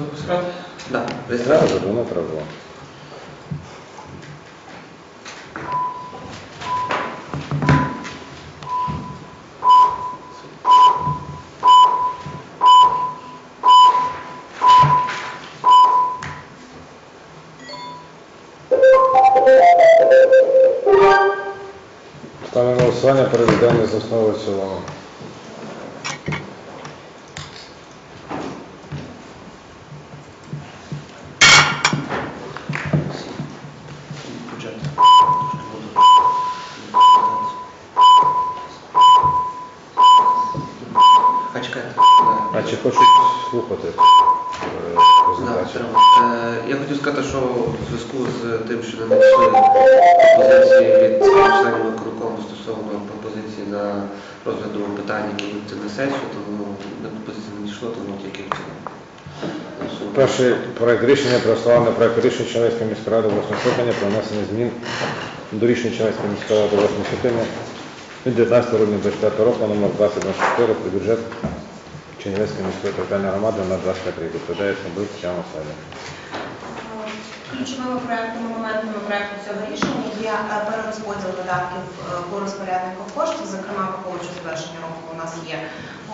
Запускати? Да, Треба, реєстрація. давно треба чи хочуть слухати е, презентацію? Е, Я хотів сказати, що в зв'язку з тим, що не надійшли пропозиції від членів виконкому стосовно пропозиції на розгляду питань, які йдуть на сесію, тому на пропозиції не надійшло, тому тільки в цілому. Перший проект рішення про славне проект рішення Чернівської міської ради 8 скликання про внесення змін до рішення Чернівської міської ради 8 скликання від 19 грудня 25 року номер 2024 про бюджет Чернівецької міської територіальної громади на 23. рік. Відповідає Смолюк Тетяна Васильівна. Ключовими проектами, моментами проекту цього рішення є е, перерозподіл видатків е, по розпоряднику коштів. Зокрема, враховуючи завершення року, у нас є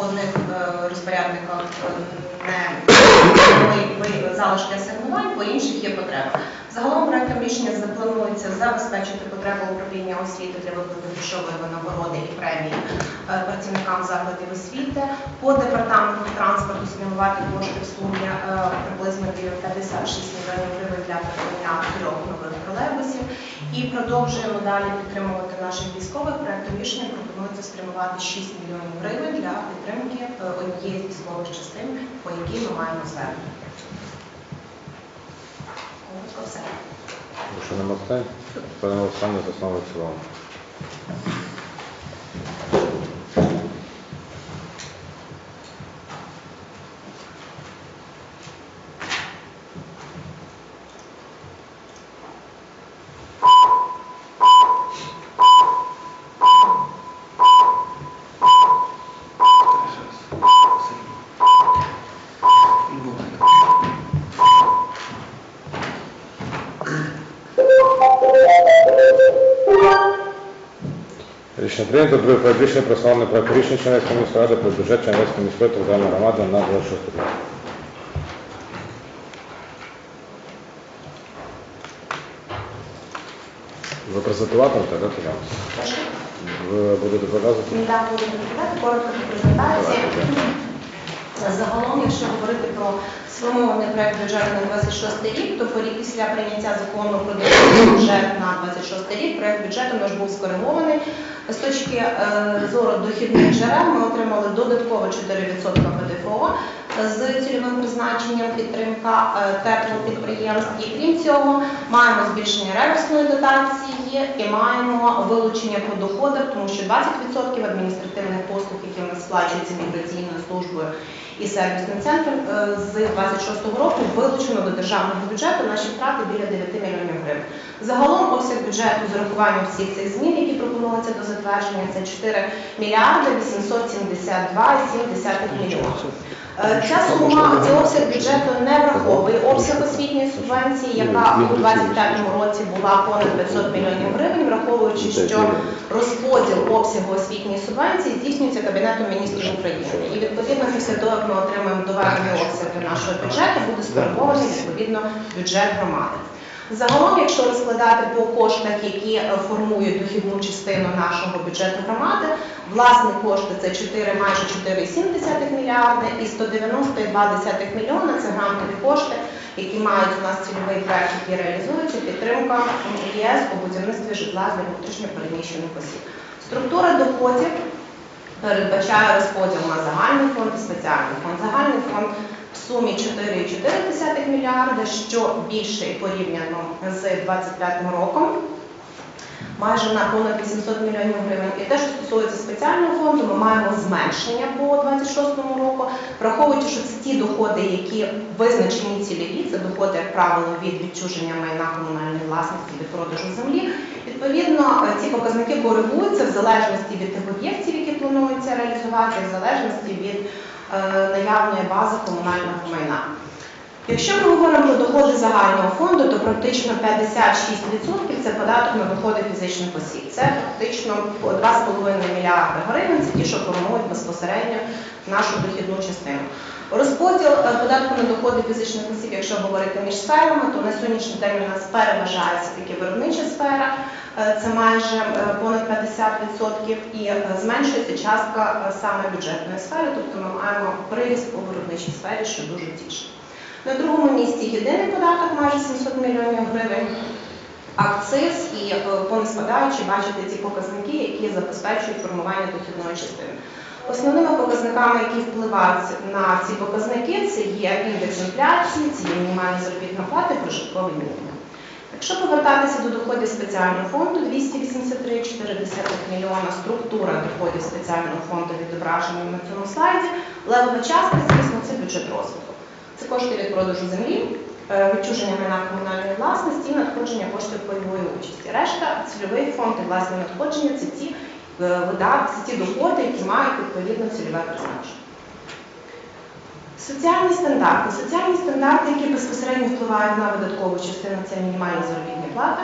одних е, розпорядниках е, не залишки асигнувань, по інших є потреба. Загалом проектом рішення запланується забезпечити потреби управління освіти для виплати грошової винагороди і премії е, працівникам закладів освіти. По департаменту транспорту спрямувати кошти в сумі приблизно біля 56 мільйонів гривень для придбання трьох нових тролейбусів. І продовжуємо далі підтримувати наших військових. Проектом рішення пропонується спрямувати 6 мільйонів гривень для підтримки е, однієї з військових частин, по якій ми маємо звернення. Коротко все. Якщо нема питань, ставимо на голосування з цілому. Рішення прийнято. Друге проект рішення про славне проект рішення Чернівецької міської ради про бюджет Чернівецької міської територіальної громади на 26 рік. Ви презентуватимете, так, Тетяна? Ви будете показувати? Да, буду доповідати коротко по презентації. Загалом, якщо говорити про сформований проект бюджету на 26 рік, то по рік після прийняття закону про державний бюджет на 26 рік проєкт бюджету наш був скоригований. З точки е, зору дохідних джерел ми отримали додатково 4% ПДФО з цільовим призначенням підтримка е, теплопідприємств. І крім цього, маємо збільшення реверсної дотації і маємо вилучення по доходах, тому що 20% адміністративних послуг, які нас сплачуються міграційною службою і сервісним центром, е, з 26 року вилучено до державного бюджету наші втрати біля 9 мільйонів гривень. Загалом обсяг бюджету з урахуванням всіх цих змін, які пропонуються до затвердження, це 4 мільярди 872,7 мільйонів. Ця сума, цей обсяг бюджету не враховує обсяг освітньої субвенції, яка у 2025 році була понад 500 мільйонів гривень, враховуючи, що розподіл обсягу освітньої субвенції здійснюється Кабінетом міністрів України. І відповідно після того, як ми отримаємо доведений обсяг до нашого бюджету, буде скоригований відповідно бюджет громади. Загалом, якщо розкладати по коштах, які е, формують дохідну частину нашого бюджету громади, власні кошти це 4, майже 4,7 мільярди і 190,2 мільйона це грантові кошти, які мають у нас цільовий проект, який реалізується, підтримка ЄС у будівництві житла для внутрішньопереміщених осіб. Структура доходів передбачає розподіл на загальний фонд і спеціальний фонд. Загальний фонд в сумі 4,4 мільярди, що більший порівняно з 2025 роком. Майже на понад 800 мільйонів гривень. І те, що стосується спеціального фонду, ми маємо зменшення по 26 року, враховуючи, що це ті доходи, які визначені цільові, це доходи, як правило, від відчуження майна комунальної власності від продажу землі. Відповідно, ці показники коригуються в залежності від тих об'єктів, які плануються реалізувати, в залежності від наявної бази комунального майна. Якщо ми говоримо про доходи загального фонду, то практично 56% це податок на доходи фізичних осіб. Це фактично 2,5 мільярди гривень, це ті, що формують безпосередньо нашу дохідну частину. Розподіл е, податку на доходи фізичних осіб, якщо говорити між сферами, то на сьогоднішній день у нас переважається тільки виробнича сфера, е, це майже е, понад 50%, і е, зменшується частка е, саме бюджетної сфери, тобто ми маємо приріст у виробничій сфері, що дуже тішить. На другому місці єдиний податок майже 700 мільйонів гривень. Акциз і е, по бачите ці показники, які забезпечують формування дохідної частини. Основними показниками, які впливають на ці показники, це є індекс інфляції, це є мінімальні заробітна плата прожитковий мінімум. Якщо повертатися до доходів спеціального фонду 283,4 мільйона структура доходів спеціального фонду відображена на цьому слайді, левова частка, звісно, це бюджет розвитку. Це кошти від продажу землі, е, відчуження майна комунальної власності і надходження коштів пайової участі. Решта цільовий фонд і власні надходження це ті е, видатки, це доходи, які мають відповідно цільове призначення. Соціальні стандарти. Соціальні стандарти, які безпосередньо впливають на видаткову частину, це мінімальна заробітна плата,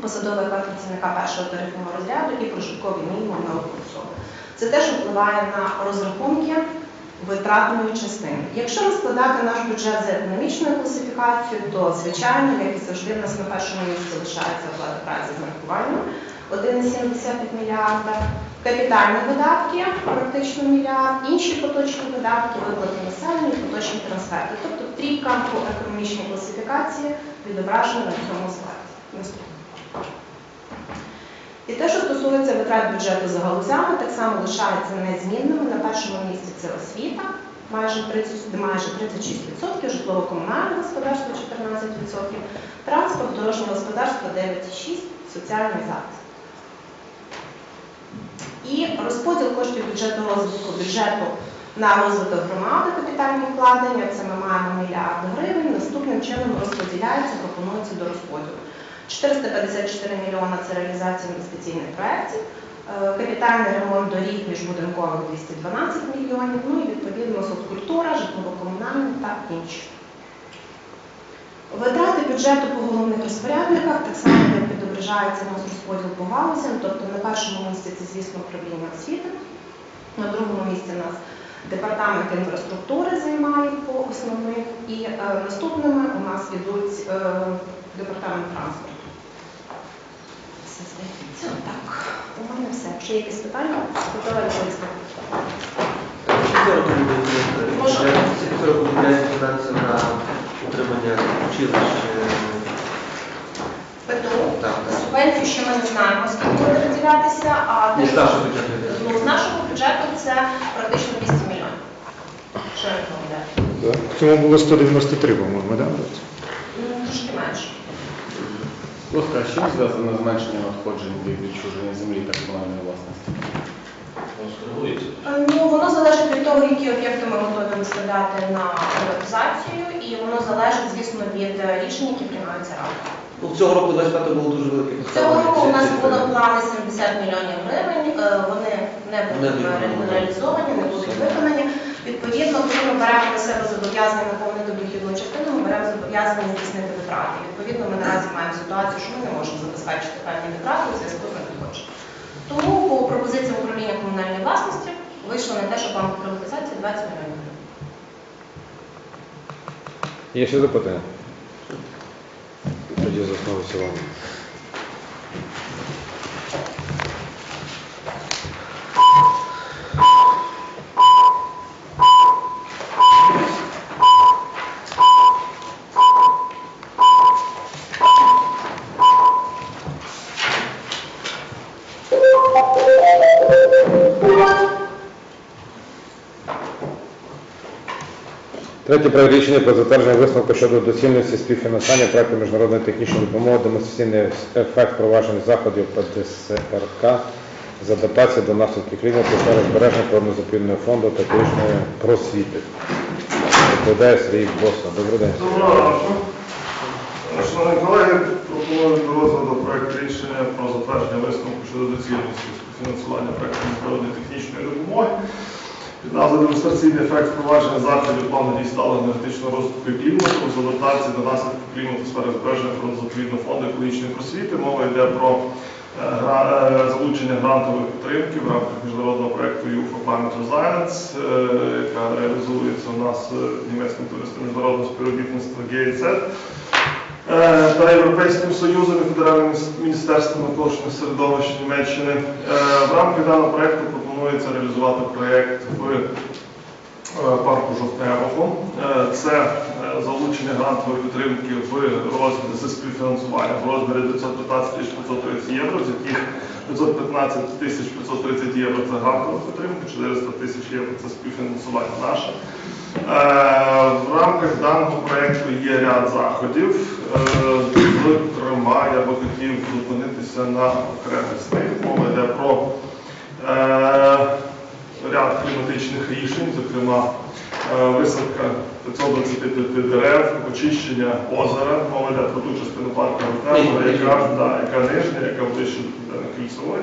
посадова яка працівника першого тарифного розряду і прожитковий мінімум на одну особу. Це те, що впливає на розрахунки витратної частини. Якщо розкладати наш бюджет за економічною класифікацією, то звичайно, як і завжди, в нас на першому місці лишається оплата праці з нарахуванням 1,7 мільярда, капітальні видатки практично мільярд, інші поточні видатки, виплати населенню, і поточні трансферти. Тобто трійка по економічній класифікації відображена на цьому слайді. І те, що стосується витрат бюджету за галузями, так само лишається незмінними. На першому місці це освіта, майже 30, майже 36%, житлово-комунальне господарство 14%, транспорт, дорожнє господарство 9,6%, соціальний захист. І розподіл коштів бюджету розвитку бюджету на розвиток громади капітальні вкладення, це ми маємо мільярди гривень, наступним чином розподіляється, пропонується до розподілу. 454 мільйона це реалізація інвестиційних проєктів, е, капітальний ремонт доріг міжбудинкових 212 мільйонів, ну і відповідно соцкультура, житлово-комунальне та інші. Витрати бюджету по головних розпорядниках так само відображається у нас розподіл по галузям, тобто на першому місці це, звісно, управління освіти, на другому місці у нас департамент інфраструктури займає по основних, і е, наступними у нас йдуть е, департамент транспорту. Все здається. Так, у мене все. Якщо є якісь питання, готова відповісти. Це півтора виділяється на утримання училищ. е, ПТУ. Субвенцію ще ми не знаємо, скільки буде виділятися, а те, з що- нашого бюджету. ну, з нашого бюджету це практично 200 мільйонів. Що? В цьому було 193, по-моєму, да? Ну, Трошки менше. Будь а з чим зв'язано зменшення надходжень від відчуження землі та комунальної власності? Е, Ну, воно залежить від того, які об'єкти ми готові виставляти на приватизацію, і воно залежить, звісно, від е, рішень, які приймаються радою. Ну, цього року 25 було дуже велике Цього року у нас було плани 70 мільйонів гривень, е, вони не Не будуть виконані. реалізовані, не будуть виконані. Відповідно, коли ми беремо на себе зобов'язання наповнити дохідну частину, ми беремо зобов'язання здійснити витрати. Відповідно, ми наразі маємо ситуацію, що ми не можемо забезпечити певні витрати у зв'язку з надходженням. Тому по пропозиціям управління комунальної власності вийшло на те, що план приватизації 20 мільйонів гривень. Є ще запитання? Тоді за основу в цілому. Третє проект рішення про затвердження висновку щодо доцільності співфінансування проекту міжнародної технічної допомоги демонстраційний ефект провадження заходів ПДСРК з адаптації до наслідків клімату та розбереження природно-запільного фонду та екологічної просвіти. Відповідає Сергій Боса. Добрий день. Доброго ранку. Шановні колеги, пропоную до розгляду проект рішення про затвердження висновку щодо доцільності фінансування проекту міжнародної технічної допомоги. Під назвою ефект впровадження заходів плану дій сталого енергетичного розвитку і клімату з адаптації до наслідків клімату в сфері збереження фондозаповідного фонду екологічної просвіти. Мова йде про е, е, залучення грантової підтримки в рамках міжнародного проєкту EU for Climate Resilience, е, яка реалізується у нас німецьким туристом міжнародного співробітництва GIZ. Та Європейським Союзом і Федеральним міністерством навколишнього середовища Німеччини. В рамках даного проєкту пропонується реалізувати проєкт в е, парку Жовтневого. Це е, залучення грантової підтримки в розмірі зі співфінансування в розмірі 915 тисяч 530 євро, з яких 515 тисяч 530 євро це грантова підтримка, 400 тисяч євро це співфінансування наше. Е, В рамках даного проєкту є ряд заходів. Зокрема, я би хотів зупинитися на окремих з них. Мова йде про ряд кліматичних рішень, зокрема е, висадка 525 дерев, очищення озера, мова йде про ту частину парку Ротневого, яка, да, яка нижня, яка ближче до Південно-Кільцевої.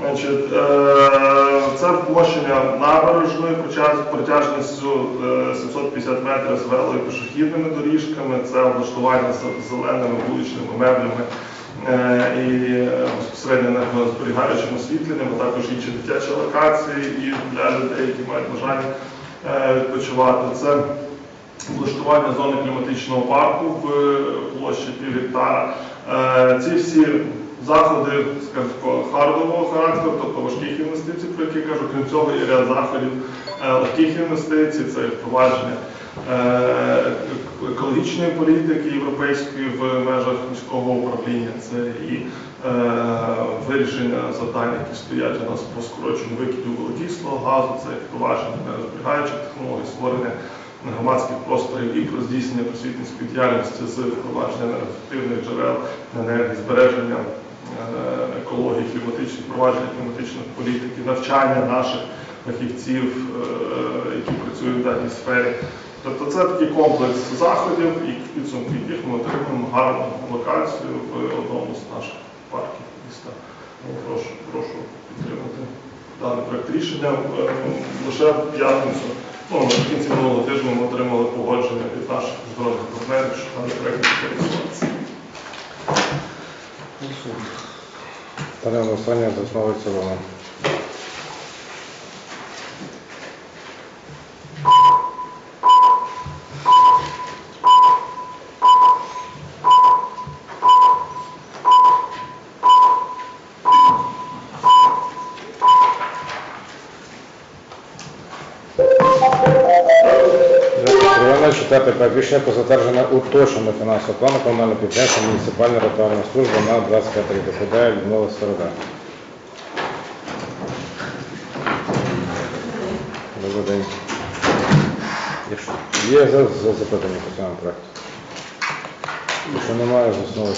Значить, е, це вмощення набережної протяжністю е, 750 метрів з вело- і пішохідними доріжками, це облаштування з зеленими вуличними меблями. е, і е, безпосередньо енергозберігаючим освітленням, а також інші дитячі локації і для людей, які мають бажання е, відпочивати. Це облаштування зони кліматичного парку в площі пів гектара. Е, Ці всі заходи, скажімо, хардового характеру, тобто важких інвестицій, про які кажу, крім цього є ряд заходів е, легких інвестицій, це впровадження е, екологічної політики європейської в межах міського управління, це і е, вирішення завдань, які стоять у нас по скороченню викидів вуглекислого газу, це і впровадження енергозберігаючих технологій, створення громадських просторів і про здійснення просвітницької діяльності з впровадження енергоефективних джерел енергії, збереження е, екології, кліматичних впровадження кліматичної політики, навчання наших фахівців, е, які працюють в даній сфері. Тобто це такий комплекс заходів, і в підсумку яких ми отримуємо гарну локацію в одному з наших парків міста. Прошу, прошу підтримати даний проект рішення. Е, Лише в п'ятницю, ну, в кінці минулого тижня ми отримали погодження від наших міжнародних партнерів, що даний проект буде реалізуватися. Ставлю на голосування за основу і в цілому. Приведено четверте рішення про затвердження уточненого фінансового плану комунального підприємства муніципальна рятувальна служба на 25 рік. Доповідає Людмила Сорода. Добрий день. Є за, за запитання по цьому проекту? Якщо немає, з основи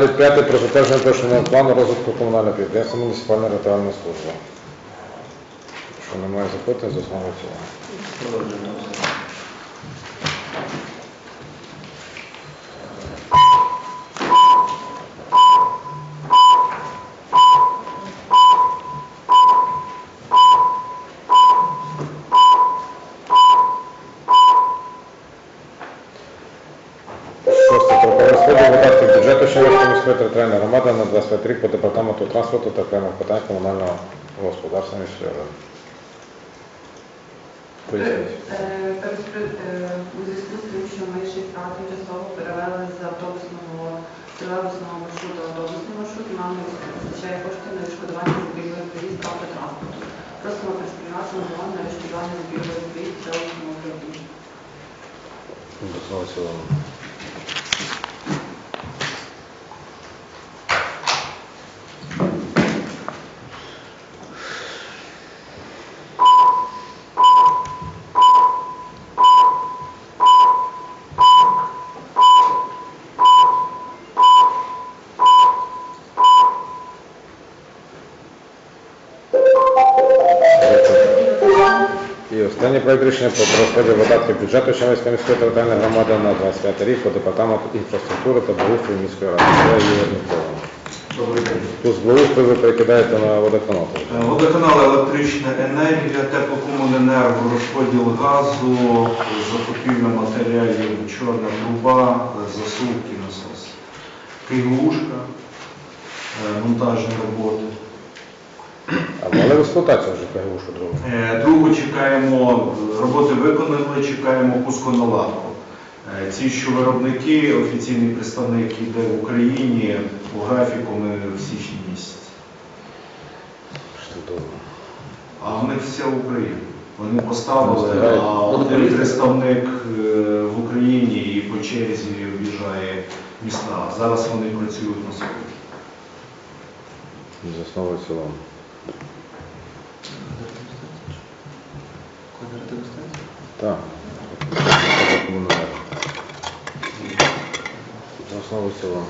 Далі п'яте про затвердження першого плану розвитку комунального підприємства муніципальна рятувальна служба. Якщо немає запитань, з основи в Чернівської міської територіальної громади на 25 рік по департаменту транспорту та окремих питань комунального господарства міської ради. Поясніть. Е, переспри- е, У зв'язку з тим, що ми стати тимчасово перевели з автобусного тролейбусного маршруту автобусний маршрут, нам не вистачає коштів на відшкодування пільговий проїзд автотранспорту. Просимо пересприймати на на відшкодування за пільговий проїзд тролейбусного І останній проект рішення про розподіл видатків бюджету Чернівської міської територіальної громади на 25 рік по департаменту інфраструктури та благоустрою міської ради. Це. Добрий день. Тут благоустрою ви перекидаєте на водоканал. Е, Водоканал електрична енергія, теплокомуненерго, розподіл газу, закупівля матеріалів, чорна труба, засувки, насос. Київушка, е, монтажні роботи. Але в експлуатацію вже КГУ другу. Е, Другу чекаємо, роботи виконали, чекаємо пусконаладку. Е, Ці, що виробники, офіційний представник іде в Україні по графіку ми в січні місяці. Що довго. А в них вся Україна. Вони поставили, а один представник е, в Україні і по черзі об'їжджає міста. Зараз вони працюють на сході. За основу Когенеративна станція? Так. За основу цілому.